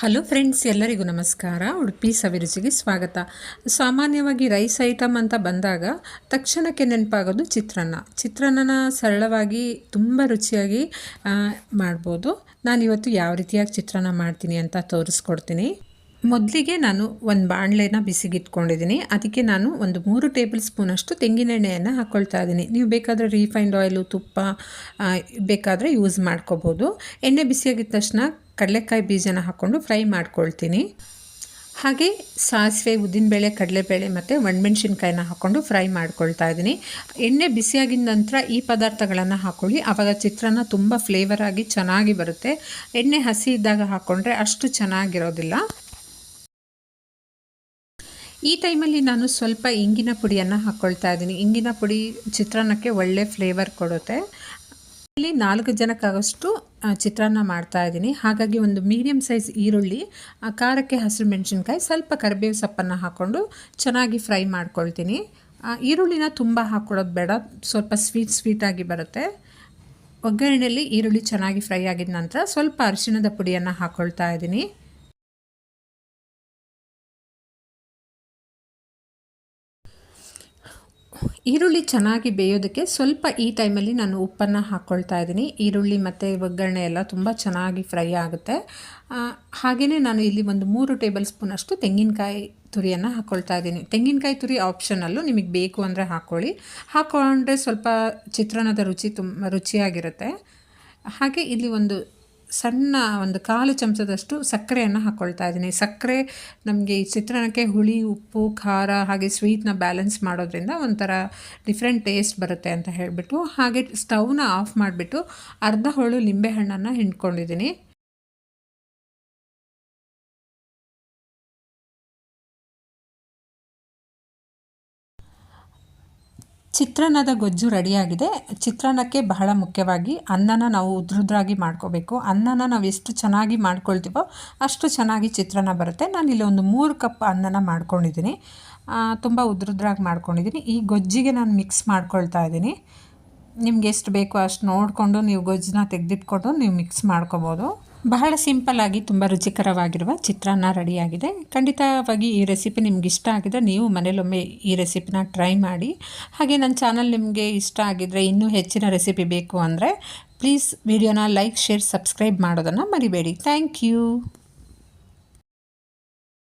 Hello friends, ಎಲ್ಲರಿಗೂ ನಮಸ್ಕಾರ. ಉಡುಪಿ ಸವಿರುಚಿಗೆ ಸ್ವಾಗತ. ಸಾಮಾನ್ಯವಾಗಿ ರೈಸ್ ಐಟಮ್ ಅಂತ ಬಂದಾಗ ತಕ್ಷಣಕ್ಕೆ ನೆನಪಾಗೋದು ಚಿತ್ರಾನ್ನ. ಚಿತ್ರಾನ್ನನ ಸರಳವಾಗಿ ತುಂಬ ರುಚಿಯಾಗಿ ಮಾಡ್ಬೋದು. ನಾನು ಇವತ್ತು ಯಾವ ರೀತಿಯಾಗಿ ಚಿತ್ರಾನ್ನ ಮಾಡ್ತೀನಿ ಅಂತ ತೋರಿಸ್ಕೊಡ್ತೀನಿ. ಮೊದಲಿಗೆ ನಾನು ಒಂದು ಬಾಣಲೆನ ಬಿಸಿಗಿಟ್ಕೊಂಡಿದ್ದೀನಿ ಅದಕ್ಕೆ ನಾನು ಒಂದು ಮೂರು ಟೇಬಲ್ ಸ್ಪೂನಷ್ಟು ತೆಂಗಿನೆಣ್ಣೆಯನ್ನು ಹಾಕ್ಕೊಳ್ತಾ ಇದ್ದೀನಿ ನೀವು ಬೇಕಾದರೆ ರೀಫೈಂಡ್ ಆಯಿಲು ತುಪ್ಪ ಬೇಕಾದರೆ ಯೂಸ್ ಮಾಡ್ಕೋಬೋದು. ಎಣ್ಣೆ ಬಿಸಿಯಾಗಿದ್ದ ತಕ್ಷಣ ಕಡಲೆಕಾಯಿ ಬೀಜನ ಹಾಕ್ಕೊಂಡು ಫ್ರೈ ಮಾಡ್ಕೊಳ್ತೀನಿ. ಹಾಗೆ ಸಾಸಿವೆ, ಉದ್ದಿನಬೇಳೆ, ಕಡಲೆಬೇಳೆ ಮತ್ತು ಒಣಮೆಣ್ಸಿನ್ಕಾಯಿನ ಹಾಕ್ಕೊಂಡು ಫ್ರೈ ಮಾಡ್ಕೊಳ್ತಾ ಇದ್ದೀನಿ ಎಣ್ಣೆ ಬಿಸಿಯಾಗಿದ ನಂತರ ಈ ಪದಾರ್ಥಗಳನ್ನು ಹಾಕ್ಕೊಳ್ಳಿ ಆವಾಗ ಚಿತ್ರಾನ್ನ ತುಂಬ ಫ್ಲೇವರಾಗಿ ಚೆನ್ನಾಗಿ ಬರುತ್ತೆ. ಎಣ್ಣೆ ಹಸಿ ಇದ್ದಾಗ ಹಾಕ್ಕೊಂಡ್ರೆ ಅಷ್ಟು ಚೆನ್ನಾಗಿರೋದಿಲ್ಲ. ಈ ಟೈಮಲ್ಲಿ ನಾನು ಸ್ವಲ್ಪ ಇಂಗಿನ ಪುಡಿಯನ್ನು ಹಾಕ್ಕೊಳ್ತಾ ಇದ್ದೀನಿ. ಇಂಗಿನ ಪುಡಿ ಚಿತ್ರಾನ್ನಕ್ಕೆ ಒಳ್ಳೆ ಫ್ಲೇವರ್ ಕೊಡುತ್ತೆ. ಇಲ್ಲಿ ನಾಲ್ಕು ಜನಕ್ಕಾಗಷ್ಟು ಚಿತ್ರಾನ್ನ ಮಾಡ್ತಾ ಇದ್ದೀನಿ. ಹಾಗಾಗಿ ಒಂದು ಮೀಡಿಯಮ್ ಸೈಜ್ ಈರುಳ್ಳಿ ಖಾರಕ್ಕೆ ಹಸಿರು ಮೆಣಸಿನ್ಕಾಯಿ, ಸ್ವಲ್ಪ ಕರಿಬೇವು ಸೊಪ್ಪನ್ನು ಹಾಕ್ಕೊಂಡು ಚೆನ್ನಾಗಿ ಫ್ರೈ ಮಾಡ್ಕೊಳ್ತೀನಿ. ಈರುಳ್ಳಿನ ತುಂಬ ಹಾಕ್ಕೊಳ್ಳೋದು ಬೇಡ. ಸ್ವಲ್ಪ ಸ್ವೀಟ್ ಸ್ವೀಟಾಗಿ ಬರುತ್ತೆ. ಒಗ್ಗರಣೆಯಲ್ಲಿ ಈರುಳ್ಳಿ ಚೆನ್ನಾಗಿ ಫ್ರೈ ಆಗಿದ ನಂತರ ಸ್ವಲ್ಪ ಅರಿಶಿಣದ ಪುಡಿಯನ್ನು ಹಾಕ್ಕೊಳ್ತಾ ಇದ್ದೀನಿ. ಈರುಳ್ಳಿ ಚೆನ್ನಾಗಿ ಬೇಯೋದಕ್ಕೆ ಸ್ವಲ್ಪ ಈ ಟೈಮಲ್ಲಿ ನಾನು ಉಪ್ಪನ್ನು ಹಾಕ್ಕೊಳ್ತಾ ಇದ್ದೀನಿ. ಈರುಳ್ಳಿ ಮತ್ತು ಒಗ್ಗರಣೆ ಎಲ್ಲ ತುಂಬ ಚೆನ್ನಾಗಿ ಫ್ರೈ ಆಗುತ್ತೆ. ಹಾಗೆಯೇ ನಾನು ಇಲ್ಲಿ ಒಂದು ಮೂರು ಟೇಬಲ್ ಸ್ಪೂನ್ ಅಷ್ಟು ತೆಂಗಿನಕಾಯಿ ತುರಿಯನ್ನು ಹಾಕ್ಕೊಳ್ತಾ ಇದ್ದೀನಿ. ತೆಂಗಿನಕಾಯಿ ತುರಿ ಆಪ್ಷನಲ್ಲೂ ನಿಮಗೆ ಬೇಕು ಅಂದರೆ ಹಾಕ್ಕೊಳ್ಳಿ. ಹಾಕ್ಕೊಂಡ್ರೆ ಸ್ವಲ್ಪ ಚಿತ್ರಾನ್ನದ ರುಚಿ ತುಂಬ ರುಚಿಯಾಗಿರುತ್ತೆ. ಹಾಗೆ ಇಲ್ಲಿ ಒಂದು ಸಣ್ಣ ಒಂದು ಕಾಲು ಚಮಚದಷ್ಟು ಸಕ್ಕರೆಯನ್ನು ಹಾಕ್ಕೊಳ್ತಾ ಇದ್ದೀನಿ. ಸಕ್ಕರೆ ನಮಗೆ ಈ ಚಿತ್ರಾನ್ನಕ್ಕೆ ಹುಳಿ, ಉಪ್ಪು, ಖಾರ ಹಾಗೆ ಸ್ವೀಟ್ನ ಬ್ಯಾಲೆನ್ಸ್ ಮಾಡೋದ್ರಿಂದ ಒಂಥರ ಡಿಫ್ರೆಂಟ್ ಟೇಸ್ಟ್ ಬರುತ್ತೆ ಅಂತ ಹೇಳಿಬಿಟ್ಟು ಹಾಗೆ ಸ್ಟವ್ನ ಆಫ್ ಮಾಡಿಬಿಟ್ಟು ಅರ್ಧ ಹೋಳು ಲಿಂಬೆಹಣ್ಣನ್ನು ಹಿಂಡ್ಕೊಂಡಿದ್ದೀನಿ. ಚಿತ್ರಾನ್ನದ ಗೊಜ್ಜು ರೆಡಿಯಾಗಿದೆ. ಚಿತ್ರಾನ್ನಕ್ಕೆ ಬಹಳ ಮುಖ್ಯವಾಗಿ ಅನ್ನನ ನಾವು ಉದ್ರುದ್ರಾಗಿ ಮಾಡ್ಕೋಬೇಕು. ಅನ್ನನ ನಾವು ಎಷ್ಟು ಚೆನ್ನಾಗಿ ಮಾಡ್ಕೊಳ್ತೀವೋ ಅಷ್ಟು ಚೆನ್ನಾಗಿ ಚಿತ್ರಾನ್ನ ಬರುತ್ತೆ. ನಾನು ಇಲ್ಲಿ ಒಂದು ಮೂರು ಕಪ್ ಅನ್ನನ ಮಾಡ್ಕೊಂಡಿದ್ದೀನಿ. ತುಂಬ ಉದ್ರುದ್ರಾಗಿ ಮಾಡ್ಕೊಂಡಿದ್ದೀನಿ. ಈ ಗೊಜ್ಜಿಗೆ ನಾನು ಮಿಕ್ಸ್ ಮಾಡ್ಕೊಳ್ತಾ ಇದ್ದೀನಿ. ನಿಮ್ಗೆ ಎಷ್ಟು ಬೇಕೋ ಅಷ್ಟು ನೋಡಿಕೊಂಡು ನೀವು ಗೊಜ್ಜನ್ನ ತೆಗೆದಿಟ್ಕೊಂಡು ನೀವು ಮಿಕ್ಸ್ ಮಾಡ್ಕೋಬೋದು. ಬಹಳ ಸಿಂಪಲ್ಲಾಗಿ ತುಂಬ ರುಚಿಕರವಾಗಿರುವ ಚಿತ್ರಾನ್ನ ರೆಡಿಯಾಗಿದೆ. ಖಂಡಿತವಾಗಿ ಈ ರೆಸಿಪಿ ನಿಮ್ಗೆ ಇಷ್ಟ ಆಗಿದ್ರೆ ನೀವು ಮನೇಲೊಮ್ಮೆ ಈ ರೆಸಿಪಿನ ಟ್ರೈ ಮಾಡಿ. ಹಾಗೆ ನನ್ನ ಚಾನಲ್ ನಿಮಗೆ ಇಷ್ಟ ಆಗಿದ್ದರೆ ಇನ್ನೂ ಹೆಚ್ಚಿನ ರೆಸಿಪಿ ಬೇಕು ಅಂದರೆ ಪ್ಲೀಸ್ ವಿಡಿಯೋನ ಲೈಕ್ ಶೇರ್ ಸಬ್ಸ್ಕ್ರೈಬ್ ಮಾಡೋದನ್ನು ಮರಿಬೇಡಿ. Thank you